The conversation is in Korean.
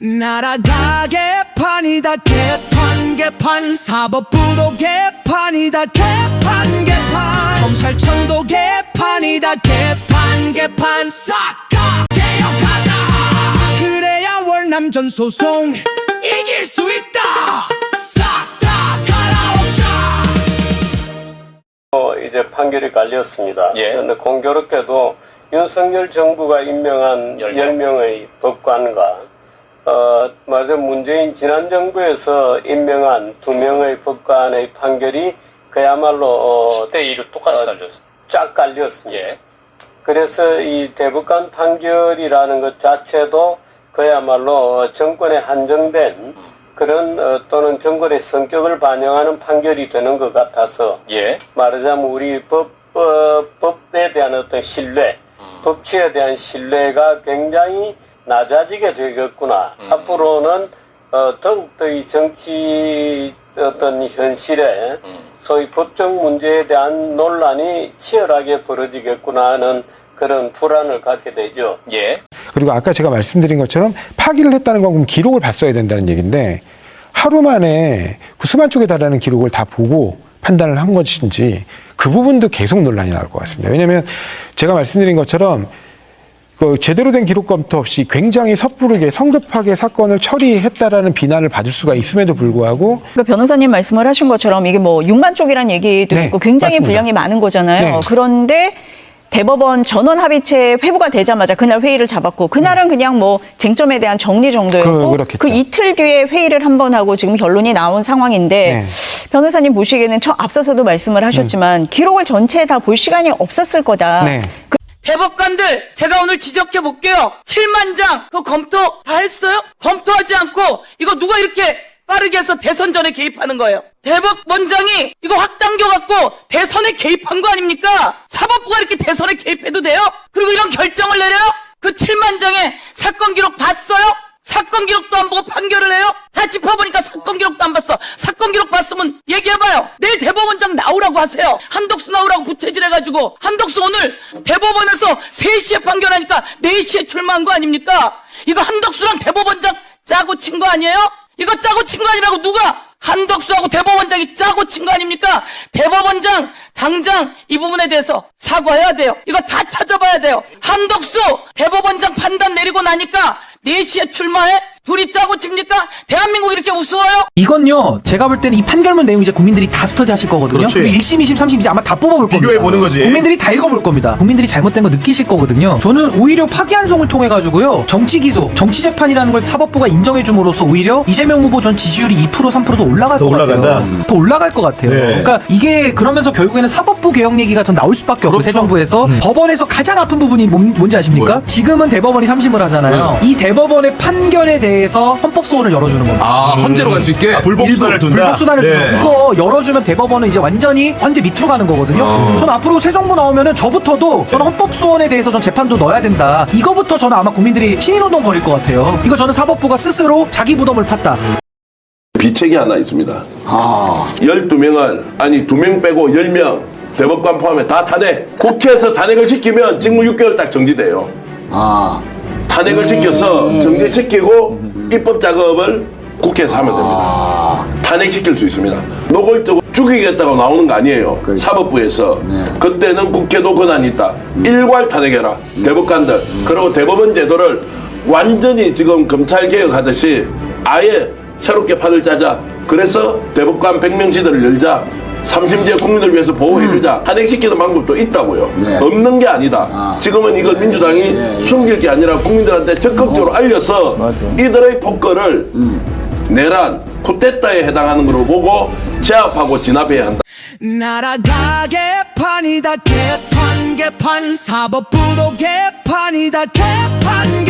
날아가 개판이다. 개판 개판. 사법부도 개판이다. 개판 개판. 검찰청도 개판이다. 개판 개판. 싹 다 개혁하자. 그래야 월남전 소송 이길 수 있다. 싹 다 갈아엎자. 어, 이제 판결이 갈렸습니다. 예. 그런데 공교롭게도 윤석열 정부가 임명한 열 명. 10명의 법관과 어, 말하자면 문재인 지난 정부에서 임명한 두 명의 법관의 판결이 그야말로 어, 10대 2로 똑같이 어, 달렸습니다. 쫙 갈렸습니다. 예. 그래서 이 대법관 판결이라는 것 자체도 그야말로 정권에 한정된 그런 어, 또는 정권의 성격을 반영하는 판결이 되는 것 같아서 예. 말하자면 우리 법, 어, 법에 대한 어떤 신뢰, 법치에 대한 신뢰가 굉장히 낮아지게 되겠구나. 앞으로는 어, 더욱더 이 정치 어떤 현실에 소위 법적 문제에 대한 논란이 치열하게 벌어지겠구나 하는 그런 불안을 갖게 되죠. 예. 그리고 아까 제가 말씀드린 것처럼 파기를 했다는 건 그럼 기록을 봤어야 된다는 얘기인데 하루 만에 그 수만 쪽에 달하는 기록을 다 보고 판단을 한 것인지 그 부분도 계속 논란이 나올 것 같습니다. 왜냐하면 제가 말씀드린 것처럼 그 제대로 된 기록 검토 없이 굉장히 섣부르게 성급하게 사건을 처리했다라는 비난을 받을 수가 있음에도 불구하고 그러니까 변호사님 말씀을 하신 것처럼 이게 뭐 6만 쪽이란 얘기도 네, 있고 굉장히 맞습니다. 분량이 많은 거잖아요. 네. 그런데 대법원 전원 합의체 회부가 되자마자 그날 회의를 잡았고 그날은 그냥 뭐 쟁점에 대한 정리 정도였고 그-. 그 이틀 뒤에 회의를 한 번 하고 지금 결론이 나온 상황인데 네. 변호사님 보시기에는 처 앞서서도 말씀을 하셨지만 기록을 전체 다 볼 시간이 없었을 거다. 네. 대법관들 제가 오늘 지적해 볼게요. 7만 장그 검토 다 했어요? 검토하지 않고 이거 누가 이렇게 빠르게 해서 대선 전에 개입하는 거예요? 대법원장이 이거 확 당겨갖고 대선에 개입한 거 아닙니까? 사법부가 이렇게 대선에 개입해도 돼요? 그리고 이런 결정을 내려요? 그 7만 장의 사건 기록 봤어요? 사건 기록도 안 보고 판결을 해요? 다 짚어보니까 사건 기록도 안 봤어. 사건 기록 봤으면 얘기해봐요. 내일 대법원장 나오라고 하세요. 한덕수 나오라고 부채질 해가지고 한덕수 오늘 대법원에서 3시에 판결하니까 4시에 출마한 거 아닙니까? 이거 한덕수랑 대법원장 짜고 친 거 아니에요? 이거 짜고 친 거 아니라고 누가 한덕수하고 대법원장이 짜고 친 거 아닙니까? 대법원장 당장 이 부분에 대해서 사과해야 돼요. 이거 다 찾아봐야 돼요. 한덕수 대법원장 판단 내리고 나니까 4시에 출마해? 둘이 짜고 칩니까? 대한민국 이렇게 우스워요? 이건요, 제가 볼 때는 이 판결문 내용 이제 국민들이 다 스터디 하실 거거든요. 그렇지. 그리고 1심, 2심, 3심 이제 아마 다 뽑아볼 겁니다. 비교해 보는 거지. 국민들이 다 읽어볼 겁니다. 국민들이 잘못된 거 느끼실 거거든요. 저는 오히려 파기환송을 통해 가지고요, 정치 기소, 정치 재판이라는 걸 사법부가 인정해 줌으로써 오히려 이재명 후보 전 지지율이 2% 3%도 올라갈 더 것 올라간다? 같아요. 더 올라갈 것 같아요. 네. 그러니까 이게 그러면서 결국에는 사법부 개혁 얘기가 전 나올 수밖에 없고 새 정부에서 법원에서 가장 아픈 부분이 뭔, 뭔지 아십니까? 뭐요? 지금은 대법원이 삼심을 하잖아요. 이 대법원의 판결에 대해 서 헌법 소원을 열어주는 겁니다. 아, 헌재로 갈 수 있게? 아, 불법 수단을 둔다. 불법 수단을 네. 주는 이거 열어주면 대법원은 이제 완전히 헌재 밑으로 가는 거거든요. 어. 저는 앞으로 새 정부 나오면은 저부터도 저는 헌법 소원에 대해서 전 재판도 넣어야 된다. 이거부터 저는 아마 국민들이 신인운동 벌일 것 같아요. 이거 저는 사법부가 스스로 자기 부담을 팠다. 비책이 하나 있습니다. 아. 12명을, 아니, 2명 빼고 10명, 대법관 포함해 다 탄핵. 국회에서 탄핵을 시키면 직무 6개월 딱 정지돼요. 아. 탄핵을 시켜서 정지시키고 입법 작업을 국회에서 하면 됩니다. 아. 탄핵시킬 수 있습니다. 노골적으로 죽이겠다고 나오는 거 아니에요. 그렇죠. 사법부에서. 네. 그때는 국회도 권한이 있다. 음. 일괄 탄핵해라. 대법관들. 그리고 대법원 제도를 완전히 지금 검찰 개혁하듯이 아예 새롭게 판을 짜자. 그래서 대법관 100명 시대를 열자. 삼심지의 국민을 위해서 보호해주자. 탄핵시키는 방법도 있다고요. 음. 네. 없는 게 아니다. 아. 지금은 이걸 민주당이 예, 예. 숨길 게 아니라 국민들한테 적극적으로 알려서 맞아. 이들의 폭거를 내란, 쿠데타에 해당하는 것으로 보고 제압하고 진압해야 한다. 날아가 개판이다 개판 개판 사법부도 개판이다 개판